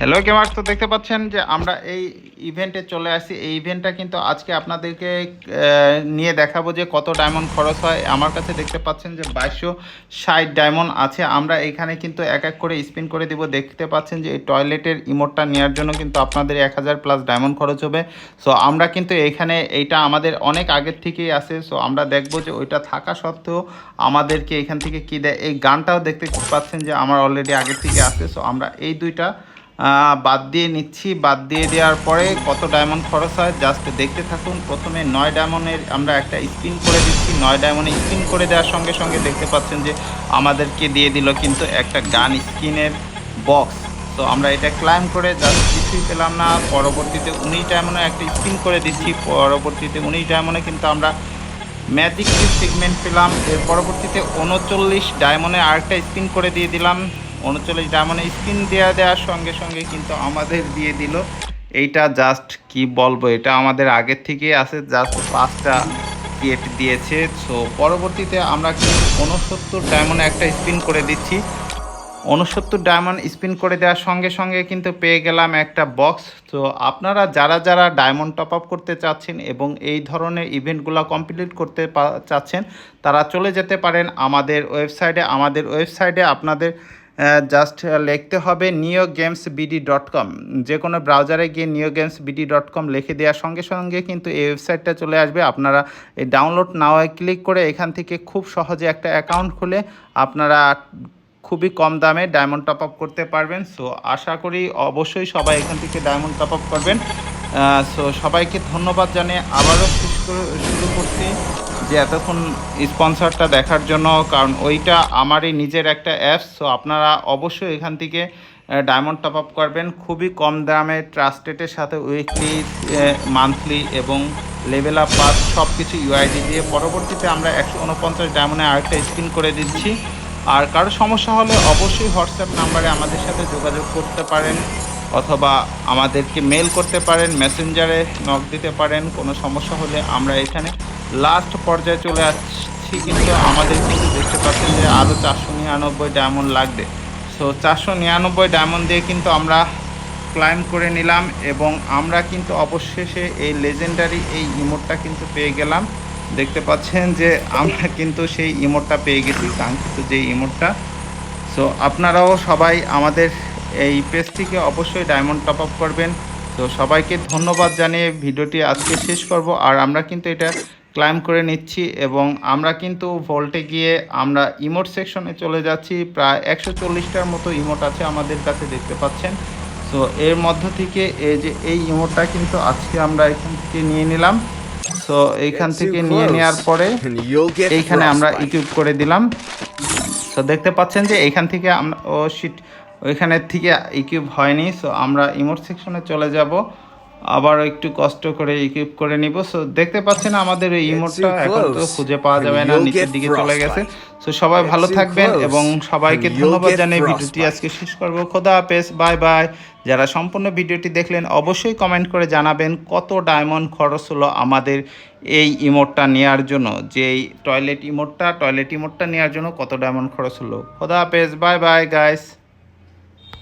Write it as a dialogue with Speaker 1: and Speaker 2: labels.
Speaker 1: Hello gamers তো দেখতে পাচ্ছেন যে আমরা এই ইভেন্টে চলে আসি। এই ইভেন্টটা কিন্তু আজকে আপনাদেরকে নিয়ে দেখাবো যে কত ডায়মন্ড খরচ হয়। আমার কাছে দেখতে পাচ্ছেন যে বাইশশো ষাট ডায়মন্ড আছে। আমরা এখানে কিন্তু এক এক করে স্পিন করে দিব। দেখতে পাচ্ছেন যে এই টয়লেটের ইমোটটা নেওয়ার জন্য কিন্তু আপনাদের এক হাজার প্লাস ডায়মন্ড খরচ হবে। সো আমরা কিন্তু এখানে এইটা আমাদের অনেক আগের থেকেই আছে। সো আমরা দেখব যে ওইটা থাকা সত্ত্বেও আমাদেরকে এখান থেকে কী দেয়। এই গানটাও দেখতে পাচ্ছেন যে আমার অলরেডি আগের থেকে আছে। সো আমরা এই দুইটা বাদ দিয়ে নিচ্ছি। বাদ দিয়ে দেওয়ার পরে কত ডায়মন্ড খরচ হয় জাস্ট দেখতে থাকুন। প্রথমে নয় ডায়মন্ডের আমরা একটা স্পিন করে দিচ্ছি। নয় ডায়মন্ডে স্পিন করে দেওয়ার সঙ্গে সঙ্গে দেখতে পাচ্ছেন যে আমাদেরকে দিয়ে দিল কিন্তু একটা গান স্কিনের বক্স তো আমরা এটা ক্লাইম করে জাস্ট কিছুই পেলাম না। পরবর্তীতে উনিশ ডায়মন্ডে একটা স্পিন করে দিচ্ছি। পরবর্তীতে উনিশ ডায়মন্ডে কিন্তু আমরা ম্যাজিক সিগমেন্ট পেলাম। এর পরবর্তীতে উনচল্লিশ ডায়মন্ডে আরেকটা স্পিন করে দিয়ে দিলাম। উনচল্লিশ ডায়মন্ডে স্পিন দেওয়া দেওয়ার সঙ্গে সঙ্গে কিন্তু আমাদের দিয়ে দিল। এইটা জাস্ট কি বলব, এটা আমাদের আগের থেকেই আছে জাস্ট পাঁচটা গেট দিয়েছে। সো পরবর্তীতে আমরা কিন্তু উনসত্তর ডায়মন্ড একটা স্পিন করে দিচ্ছি। উনসত্তর ডায়মন্ড স্পিন করে দেওয়ার সঙ্গে সঙ্গে কিন্তু পেয়ে গেলাম একটা বক্স তো আপনারা যারা যারা ডায়মন্ড টপ আপ করতে চাচ্ছেন এবং এই ধরনের ইভেন্টগুলো কমপ্লিট করতে চাচ্ছেন, তারা চলে যেতে পারেন আমাদের ওয়েবসাইটে আমাদের ওয়েবসাইটে আপনাদের জাস্ট লিখতে হবে নিও গেমস বিডি ডট কম যে কোনো ব্রাউজারে গিয়ে নিও গেমস বিডি ডট কম লিখে দেওয়ার সঙ্গে সঙ্গে কিন্তু এই ওয়েবসাইটটা চলে আসবে। আপনারা এই ডাউনলোড নাওয়ে ক্লিক করে এখান থেকে খুব সহজে একটা অ্যাকাউন্ট খুলে আপনারা খুবই কম দামে ডায়মন্ড টপ আপ করতে পারবেন। সো আশা করি অবশ্যই সবাই এখান থেকে ডায়মন্ড টপ আপ করবেন। সো সবাইকে ধন্যবাদ জানিয়ে আবারও শুরু করছি। যে এতক্ষণ স্পন্সরটা দেখার জন্য, কারণ ওইটা আমারই নিজের একটা অ্যাপস সো আপনারা অবশ্যই এখান থেকে ডায়মন্ড টপ আপ করবেন। খুবই কম দামে ট্রাস্টেটের সাথে উইকলি মান্থলি এবং লেভেল আপ পাস সব কিছু ইউআইডি দিয়ে। পরবর্তীতে আমরা একশো উনপঞ্চাশ ডায়মন্ডে আরেকটা স্ক্রিন করে দিচ্ছি। আর কারও সমস্যা হলে অবশ্যই হোয়াটসঅ্যাপ নাম্বারে আমাদের সাথে যোগাযোগ করতে পারেন। অথবা আমাদেরকে মেল করতে পারেন মেসেঞ্জারে নক দিতে পারেন, কোনো সমস্যা হলে আমরা এখানে লাস্ট পর্যায়ে চলে আসছি। কিন্তু আমাদের কিন্তু দেখতে পাচ্ছেন যে আরও চারশো নিরানব্বই ডায়মন্ড লাগবে। সো চারশো নিরানব্বই ডায়মন্ড দিয়ে কিন্তু আমরা ক্লাইম করে নিলাম এবং আমরা কিন্তু অবশেষে এই লেজেন্ডারি এই ইমোটটা কিন্তু পেয়ে গেলাম। দেখতে পাচ্ছেন যে আমরা কিন্তু সেই ইমোটটা পেয়ে গেছি, কাঙ্ক্ষিত যে ইমোটটা সো আপনারাও সবাই আমাদের এই পেজটিকে অবশ্যই ডায়মন্ড টপ আপ করবেন। তো সবাইকে ধন্যবাদ জানিয়ে ভিডিওটি আজকে শেষ করব। আর আমরা কিন্তু এটা ক্লাইম করে নিচ্ছি এবং আমরা কিন্তু ভোল্টে গিয়ে আমরা ইমোট সেকশনে চলে যাচ্ছি। প্রায় একশো চল্লিশটার মতো ইমোট আছে আমাদের কাছে দেখতে পাচ্ছেন। সো এর মধ্য থেকে এই যে এই ইমোটটা কিন্তু আজকে আমরা এখান থেকে নিয়ে নিলাম। সো এইখান থেকে নিয়ে নেওয়ার পরে এইখানে আমরা. ইকুইপ করে দিলাম। তো দেখতে পাচ্ছেন যে এইখান থেকে আমরা ও শিট ওইখানের থেকে ইকুইপ হয়নি সো আমরা ইমোট সেকশনে চলে যাব। আবার একটু কষ্ট করে ইকুইপ করে নিব। সো দেখতে পাচ্ছেন আমাদের এই ইমোটটা এখন তো খুঁজে পাওয়া যাবে না নিচের দিকে চলে গেছে। সো সবাই ভালো থাকবেন এবং সবাইকে ধন্যবাদ জানিয়ে ভিডিওটি আজকে শেষ করব। খোদা হাফেজ বাই বাই যারা সম্পূর্ণ ভিডিওটি দেখলেন অবশ্যই কমেন্ট করে জানাবেন কত ডায়মন্ড খরচ হলো আমাদের এই ইমোটটা নেওয়ার জন্য। যে টয়লেট ইমোটটা টয়লেট ইমোটটা নেওয়ার জন্য কত ডায়মন্ড খরচ হলো। খোদা হাফেজ বাই বাই গাইস